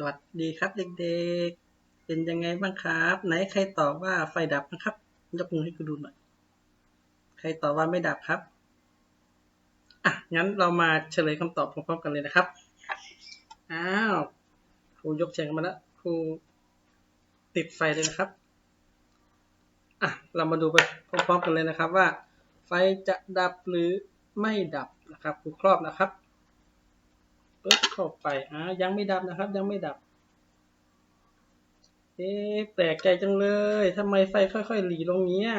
สวัสดีครับเด็กๆ เป็นยังไงบ้างครับ ไหนใครตอบว่าไฟดับนะครับ ยกมือให้กูดูหน่อย ใครตอบว่าไม่ดับครับ อะ งั้นเรามาเฉลยคำตอบพร้อมๆกันเลยนะครับ อ้าว ครูยกเสียงมาแล้ว ครูติดไฟเลยนะครับ อะ เรามาดูไปพร้อมๆกันเลยนะครับว่า ไฟจะดับหรือไม่ดับนะครับ ครูครอบนะครับ ปึ๊บเข้าไปอ่ายังไม่ดับนะครับ ยังไม่ดับ เอ๊ะแปลกใจจังเลยทำไมไฟค่อยๆหลีลงเนี้ย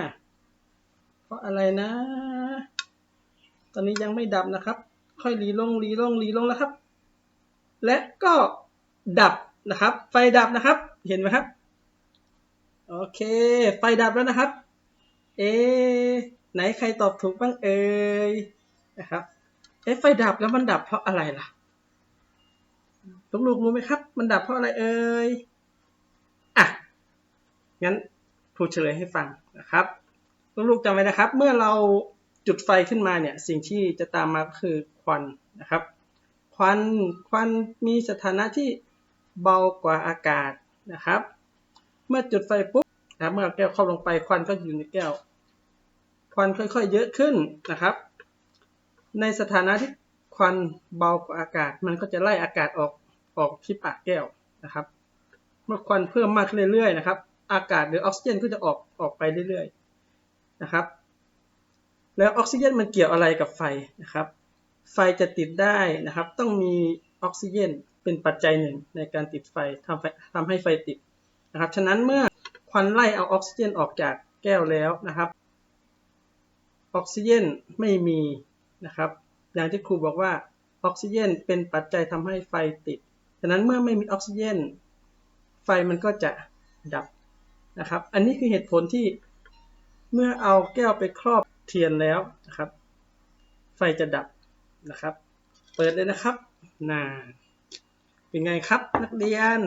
เพราะอะไรนะ ตอนนี้ยังไม่ดับนะครับ ค่อยหลีลงหลีลงหลีลงแล้วครับ และก็ดับนะครับ ไฟดับนะครับ เห็นไหมครับ โอเค ไฟดับแล้วนะครับ เอ๊ะไหนใครตอบถูกบ้างเอ่ยนะครับเอ๊ะไฟดับแล้วมันดับเพราะอะไรล่ะ ลูกๆรู้ไหมครับ มันดับเพราะอะไรเอ่ยอะงั้นครูเฉลยให้ฟังนะครับ ลูกๆจำไว้นะครับ เมื่อเราจุดไฟขึ้นมาเนี่ย สิ่งที่จะตามมาก็คือควันนะครับ ควันควันมีสถานะที่เบากว่าอากาศนะครับ เมื่อจุดไฟปุ๊บนะบเมื่อแก้วเข้าลงไปควันก็อยู่ในแก้ว ควันค่อยๆเยอะขึ้นนะครับ ในสถานะที่ ควันเบากว่าอากาศ มันก็จะไล่อากาศออกออกที่ปากแก้วนะครับ เมื่อควันเพิ่มมากขึ้นเรื่อยๆนะครับ อากาศหรือออกซิเจนก็จะออกออกไปเรื่อยๆนะครับ แล้วออกซิเจนมันเกี่ยวอะไรกับไฟนะครับ ไฟจะติดได้นะครับ ต้องมีออกซิเจนเป็นปัจจัยหนึ่งในการติดไฟทำไฟทำให้ไฟติดนะครับ ฉะนั้นเมื่อควันไล่เอาออกซิเจนออกจากแก้วแล้วนะครับ ออกซิเจนไม่มีนะครับ อย่างที่ครูบอกว่าออกซิเจนเป็นปัจจัยทำให้ไฟติด ฉะนั้นเมื่อไม่มีออกซิเจนไฟมันก็จะดับนะครับ อันนี้คือเหตุผลที่เมื่อเอาแก้วไปครอบเทียนแล้วนะครับ ไฟจะดับนะครับ เปิดเลยนะครับน่าเป็นไงครับ นักเรียน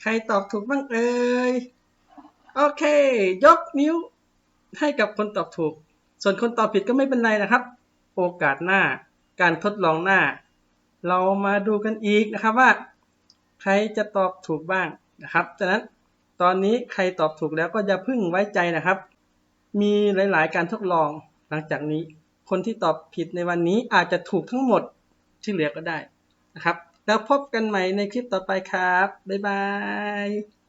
ใครตอบถูกบ้างเอ่ย โอเค ยกนิ้วให้กับคนตอบถูก ส่วนคนตอบผิดก็ไม่เป็นไรนะครับ โอกาสหน้า การทดลองหน้า เรามาดูกันอีกนะครับว่า ใครจะตอบถูกบ้างนะครับฉะนั้นตอนนี้ใครตอบถูกแล้วก็อย่าพึ่งไว้ใจนะครับ มีหลาย ๆ การทดลองหลังจากนี้ คนที่ตอบผิดในวันนี้อาจจะถูกทั้งหมดที่เหลือก็ได้นะครับ แล้วพบกันใหม่ในคลิปต่อไปครับ บ๊ายบาย